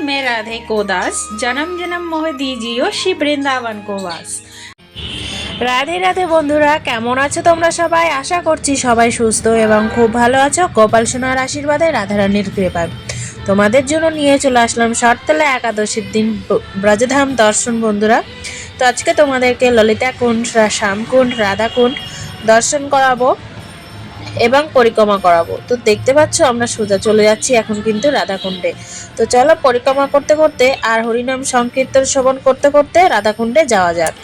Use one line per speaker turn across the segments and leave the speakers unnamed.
मैं राधे को दास जन्म जन्म मोह दीजियो श्री বৃন্দাবন को वास রাধে রাধে বন্ধুরা কেমন আছো তোমরা সবাই আশা করছি সবাই সুস্থ এবং খুব ভালো আছো গোপাল সোনার আশীর্বাদে রাধারানীর কৃপায় তোমাদের জন্য নিয়ে চলে আসলাম শরতলা একাদশীর দিন ব- ব্রজধাম দর্শন বন্ধুরা তো আজকে তোমাদেরকে ললিতা কুণ্ড রা- শ্যামকুণ্ড রাধাকুণ্ড দর্শন করাবো এবং পরিক্রমা করাবো তো দেখতে পাচ্ছ আমরা সোজা চলে যাচ্ছি এখন কিন্তু রাধাকুণ্ডে তো চলো পরিক্রমা করতে করতে আর হরিনাম সংকীর্তন শ্রবণ করতে করতে রাধাকুণ্ডে যাওয়া যাক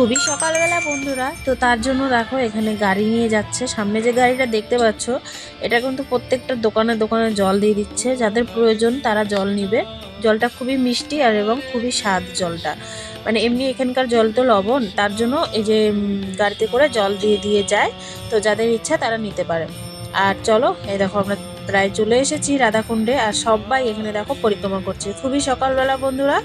খুবই সকালবেলা বন্ধুরা, তো তার জন্য দেখো এখানে গাড়ি নিয়ে যাচ্ছে। সামনে যে গাড়িটা দেখতে পাচ্ছ, এটা কিন্তু প্রত্যেকটা দোকানে দোকানে জল দিয়ে দিচ্ছে। যাদের প্রয়োজন তারা জল নিবে। জলটা খুবই মিষ্টি আর এবং খুবই স্বাদ জলটা। মানে এমনি এখানকার জল তো লবণ, তার জন্য এই যে গাড়িতে করে জল দিয়ে দিয়ে যায়। তো যাদের ইচ্ছা তারা নিতে পারে। আর চলো, এই দেখো আমরা প্রায় চলে এসেছি রাধাকুণ্ডে আর সবাই এখানে দেখো পরিক্রমা করছে। খুবই সকালবেলা বন্ধুরা,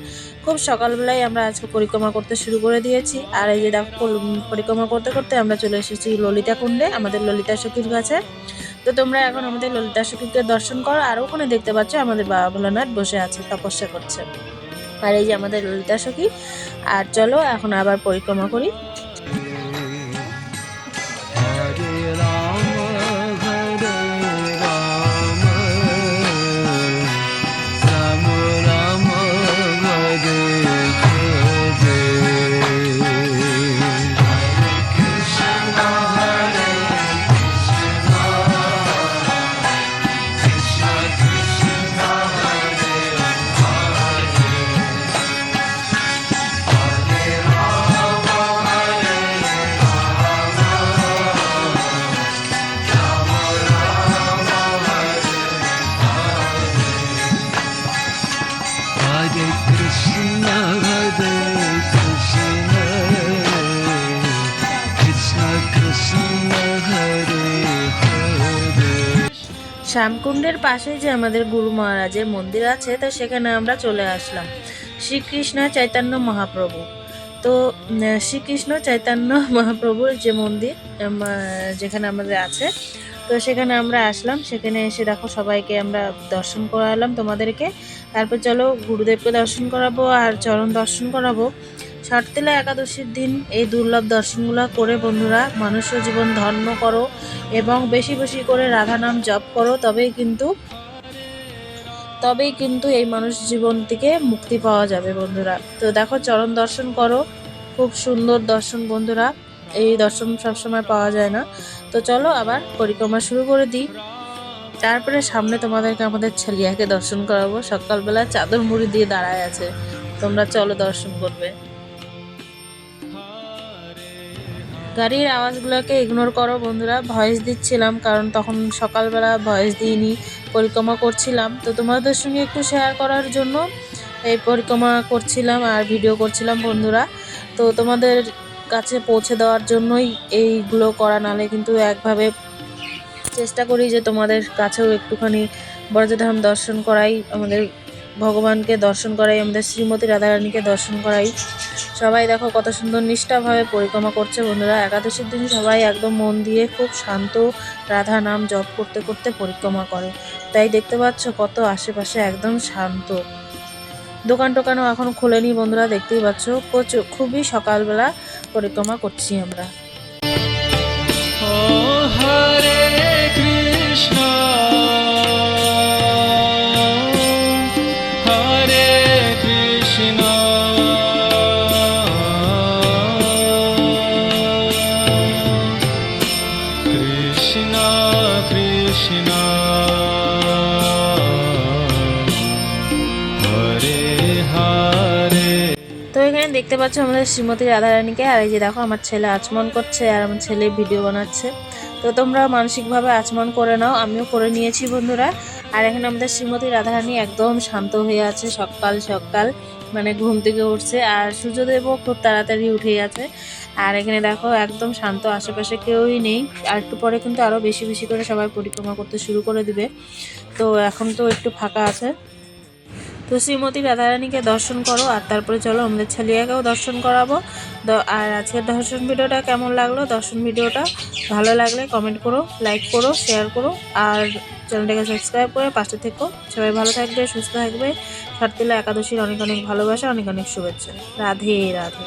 খুব সকালবেলায় আমরা আজকে পরিক্রমা করতে শুরু করে দিয়েছি। আর এই যে দেখো পরিক্রমা করতে করতে আমরা চলে এসেছি ললিতা কুণ্ডে, আমাদের ললিতা সখীর কাছে। তো তোমরা এখন আমাদের ললিতা সখীকে দর্শন করো, আর ওখানে দেখতে পাচ্ছ আমাদের বাবা ভোলানাথ বসে আছে, তপস্যা করছে। আর এই যে আমাদের ললিতা সখী। আর চলো এখন আবার পরিক্রমা করি। শ্যামকুণ্ডের পাশে যে আমাদের গুরু মহারাজের মন্দির আছে, তো সেখানে আমরা চলে আসলাম। শ্রীকৃষ্ণ চৈতন্য মহাপ্রভু। তো শ্রীকৃষ্ণ চৈতন্য মহাপ্রভুর যে মন্দির যেখানে আমাদের আছে, তো সেখানে আমরা আসলাম। সেখানে এসে দেখো সবাইকে আমরা দর্শন করালাম তোমাদেরকে। তারপর চলো গুরুদেবকে দর্শন করাবো আর চরণ দর্শন করাবো। ছটতিলা একাদশীর দিন এই দুর্লভ দর্শনগুলো করে বন্ধুরা মানুষ্য জীবন ধন্য করো এবং বেশি বেশি করে রাধা নাম জপ করো, তবেই কিন্তু তবেই কিন্তু এই মানুষ জীবন থেকে মুক্তি পাওয়া যাবে বন্ধুরা। তো দেখো, চরণ দর্শন করো, খুব সুন্দর দর্শন বন্ধুরা। এই দর্শন সবসময় পাওয়া যায় না। তো চলো আবার পরিক্রমা শুরু করে দিই। তারপরে সামনে তোমাদেরকে আমাদের ছেলিয়াকে দর্শন করাবো। সকালবেলা চাদর মুড়ি দিয়ে দাঁড়ায় আছে। তোমরা চলো দর্শন করবে। গাড়ির আওয়াজগুলোকে ইগনোর করো বন্ধুরা। ভয়েস দিচ্ছিলাম, কারণ তখন সকালবেলা ভয়েস দিইনি, পরিক্রমা করছিলাম। তো তোমাদের সঙ্গে একটু শেয়ার করার জন্য এই পরিক্রমা করছিলাম আর ভিডিও করছিলাম বন্ধুরা। তো তোমাদের কাছে পৌঁছে দেওয়ার জন্যই এইগুলো করা, নালে কিন্তু একভাবে চেষ্টা করি যে তোমাদের কাছেও একটুখানি বরজধাম দর্শন করাই আমাদের ভগবানকে দর্শন করাই আমাদের শ্রীমতী রাধারানীকে দর্শন করাই। সবাই দেখো কত সুন্দর নিষ্ঠাভাবে পরিক্রমা করছে বন্ধুরা। একাদশীর দিন সবাই একদম মন দিয়ে খুব শান্ত রাধা নাম জপ করতে করতে পরিক্রমা করে। তাই দেখতে পাচ্ছ কত আশেপাশে একদম শান্ত। দোকান টোকানও এখন খোলেনি বন্ধুরা দেখতেই পাচ্ছ। খুবই সকালবেলা পরিক্রমা করছি আমরা।
Oh, Hare
এখানে দেখতে পাচ্ছ আমাদের শ্রীমতী রাধারানীকে। আর এই যে দেখো, আমার ছেলে আচমন করছে আর আমার ছেলে ভিডিও বানাচ্ছে। তো তোমরা মানসিকভাবে আচমন করে নাও, আমিও করে নিয়েছি বন্ধুরা। আর এখানে আমাদের শ্রীমতী রাধারানী একদম শান্ত হয়ে আছে, সকাল সকাল মানে ঘুম থেকে উঠছে। আর সূর্যদেবও খুব তাড়াতাড়ি উঠে আছে আর এখানে দেখো, একদম শান্ত, আশেপাশে কেউই নেই। আর একটু পরে কিন্তু আরও বেশি বেশি করে সবাই পরিক্রমা করতে শুরু করে দিবে। তো এখন তো একটু ফাঁকা আছে। তো শ্রীমতী রাধারানীকে দর্শন করো আর তারপরে চলো আমাদের ছালিয়াকেও দর্শন করাবো। আর আজকের দর্শন ভিডিওটা কেমন লাগল? দর্শন ভিডিওটা ভালো লাগলে কমেন্ট করো লাইক করো শেয়ার করো, আর চ্যানেলটাকে সাবস্ক্রাইব করে পাশে থেকো। সবাই ভালো থাকবে, সুস্থ থাকবে। ষাটতিলা একাদশীর অনেক অনেক ভালোবাসা, অনেক অনেক শুভেচ্ছা। রাধে রাধে।